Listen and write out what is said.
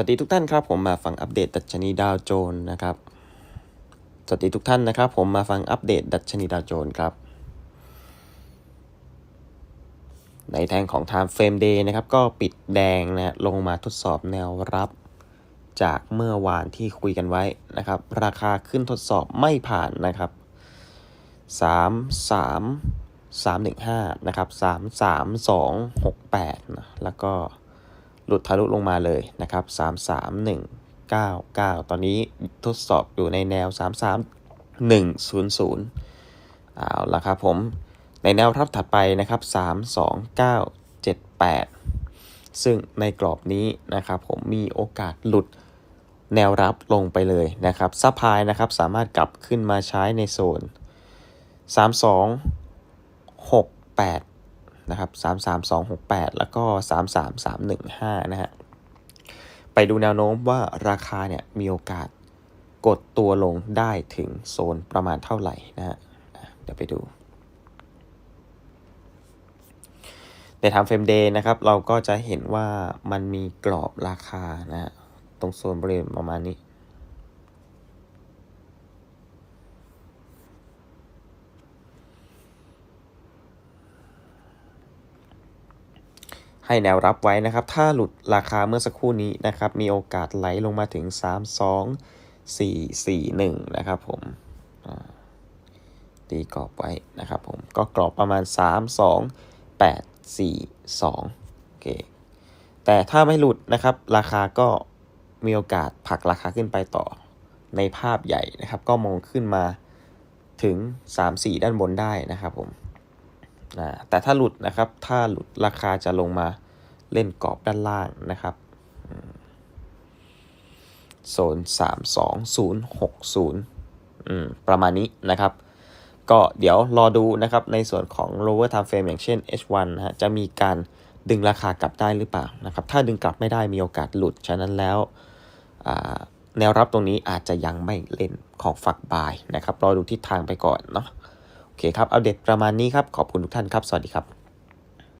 วัสดีทุกท่านครับผมมาฟังอัปเดตดัชนีดาวโจนส์นะครับ สวัสดีทุกท่านนะครับ ผมมาฟังอัปเดตดัชนีดาวโจนส์ครับ ในแทงของ Time Frame Day นะครับก็ปิดแดงนะลงมาทดสอบแนวรับ จากเมื่อวานที่คุยกันไว้นะครับ ราคาขึ้นทดสอบไม่ผ่านนะครับ 3 3 3 1 5 นะครับ 3 3 2 6 8นะแล้วก็ หลุดทะลุลงมาเลยนะครับ 3 3 1 9 9 ตอนนี้ทดสอบอยู่ในแนว 3 3 1 0 0 เอาละครับผม ในแนวรับถัดไปนะครับ 3 2 9 7 8 ซึ่งในกรอบนี้นะครับผมมีโอกาสหลุดแนวรับลงไปเลยนะครับซัพพลายนะครับสามารถกลับขึ้นมาใช้ในโซน 3 2 6 8 นะครับ 3 3 2 6 8 แล้วก็ 3 3 3 1 5 นะฮะ ไปดูแนวโน้มว่าราคาเนี่ยมีโอกาสกดตัวลงได้ถึงโซนประมาณเท่าไหร่นะฮะ เดี๋ยวไปดู ในทำเฟรมเดย์นะครับ เราก็จะเห็นว่ามันมีกรอบราคานะฮะ ตรงโซนบริเวณประมาณนี้ ให้แนวรับไว้นะครับ ถ้าหลุดราคาเมื่อสักครู่นี้นะครับ มีโอกาสไหลลงมาถึง 3 2 4 4 1 นะครับผมตีกรอบไว้นะครับผม ก็กรอบประมาณ 3 2 8 4 2โอเค แต่ถ้าไม่หลุดนะครับ ราคาก็มีโอกาสผลักราคาขึ้นไปต่อในภาพใหญ่นะครับ ก็มองขึ้นมาถึง 3-4 ด้านบนได้นะครับผม แต่ถ้าหลุดนะครับ ถ้าหลุดราคาจะลงมาเล่นกรอบด้านล่างนะครับโซนสามสองศูนย์หกศูนย์ประมาณนี้นะครับ ก็เดี๋ยวรอดูนะครับในส่วนของ lower time frame อย่างเช่น H1 นะฮะจะมีการดึงราคากลับได้หรือเปล่านะครับ ถ้าดึงกลับไม่ได้มีโอกาสหลุด ฉะนั้นแล้วแนวรับตรงนี้อาจจะยังไม่เล่นของฝักบายนะครับ รอดูทิศทางไปก่อนเนาะ เคครับเอาเด็ดประมาณนี้ครับ ขอบคุณทุกท่านครับ สวัสดีครับ